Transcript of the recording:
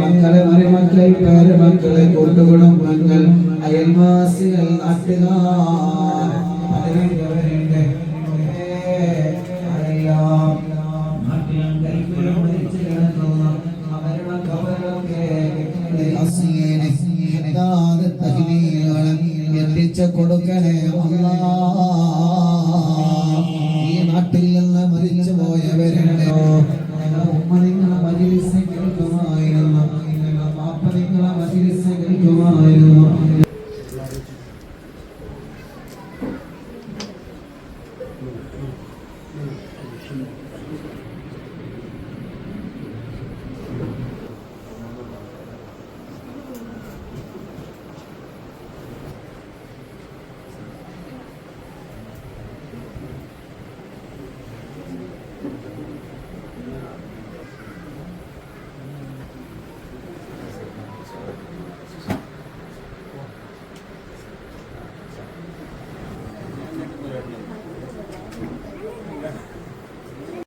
മക്കളെ മരുമക്കളെ പേരമക്കളെ കൂട്ടുകുടുംബങ്ങൾ അയൽവാസികൾ നാട്ടുകാർ. പതിനഞ്ചവരുണ്ട് അറിയാം. എത്തിച്ച കൊടുക്കണേ ഈ നാട്ടിൽ നിന്ന് മരിച്ചു പോയവരുണ്ടോ ഉമ്മ നിങ്ങൾ Thank you.